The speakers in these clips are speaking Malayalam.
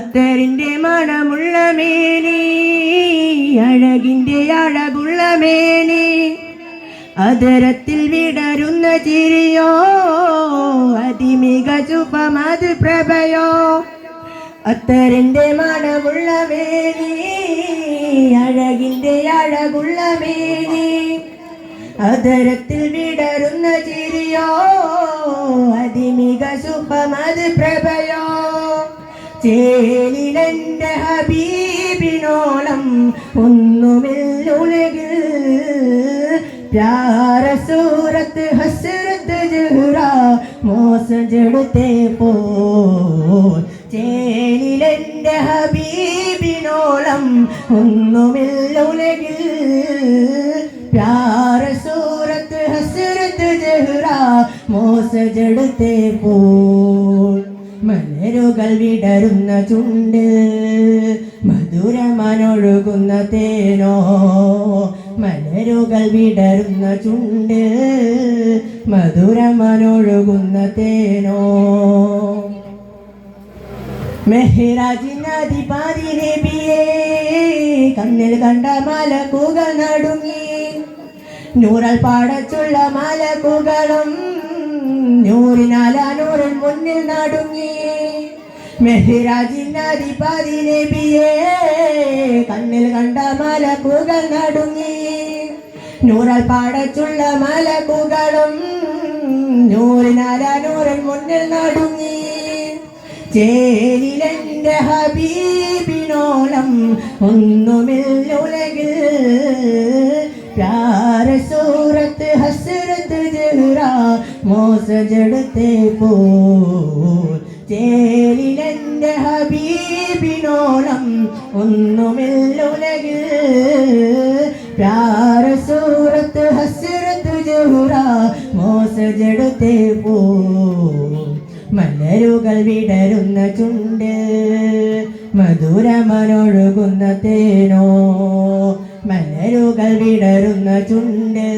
അത്തറിന്റെ മണമുള്ള മേനി അഴകിന്റെ അഴകുള്ള മേനി. അതരത്തിൽ വിടരുന്ന ചിരിയോ അതിമിക ചുപമത് പ്രഭയോ. അത്തരന്റെ മണമുള്ള മേനി അഴകിന്റെ അഴകുള്ള മേനി. അതരത്തിൽ വിടരുന്ന ചിരിയോ അതിമിക ശുഭമത് പ്രഭയോ. ചേലിലെന്റെ ഹബീബിനോളം ഒന്നുമില്ലുലകിൽ പ്യാരസൂരത്ത് ഹസ്രത്ത് ജുഹ്റ മോസജെടുത്തേ പോ ചേലിലെന്റെ ഹബീബിനോളം ഒന്നുമില്ലുലകിൽ പ്യാരസൂരത്ത് ഹസ്രത്ത് ജഹ്റ മോസജെടുത്തേ പോൾ മലരുകൾ വിടരുന്ന ചുണ്ട് മധുരമനൊഴുകുന്ന തേനോ? മലരുകൾ വിടരുന്ന ചുണ്ട് മധുരമനൊഴുകുന്ന തേനോ? മെഹ്റാജിനധിപതി നബിയേ കണ്ണിൽ കണ്ട മലക്കുകൾ നടുങ്ങി. നൂറൽ പാടച്ചുള്ള മലക്കുകളും നൂറിനാല നൂറിൽ മുന്നിൽ നടുങ്ങി. മെഹ്റാജിനധിപതി നബിയേ കണ്ണിൽ കണ്ട മലക്കുകൾ നടുങ്ങി. നൂറൽ പാടച്ചുള്ള മലക്കുകളും നൂറിനാല നൂറിൽ മുന്നിൽ നടുങ്ങി. ചേലിലെന്റെ ഹബീബിനോളം ഒന്നുമില്ലുലകിൽ പ്യാര മോസജടുത്തേ പോ ചേലിലെന്റെ ഹബീബിനോളം ഒന്നുമില്ലുലകിൽ. പ്യാര സൂറത്ത് ഹസ്രത്ത് ജഹുറ മോസജടത്തെ പോ മലരുകൾ വിടരുന്ന ചുണ്ട് മധുരമനൊഴുകുന്ന തേനോ. മലരുകൾ വിടരുന്ന ചുണ്ട്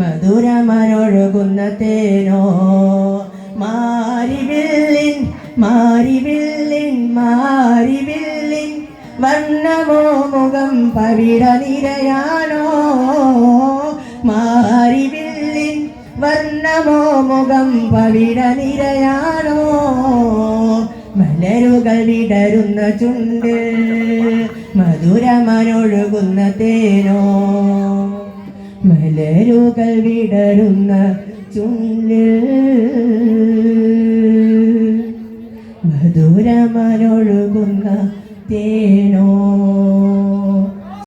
മധുരമനൊഴുകുന്ന തേനോ? മാരിവില്ലിൻ മാരിവില്ലിൻ മാരിവില്ലിൻ വർണമോ മുഖം പവിട നിരയാണോ മാരിവില്ലിൻ വർണമോ മുഖം പവിട നിരയാണോ മലരുകൾ വിടരുന്ന ചുണ്ട് മധുരമനൊഴുകുന്ന തേനോ? മലരുകൾ വിടരുന്ന ചുണ്ട് മധുരമനൊഴുകുന്ന തേനോ.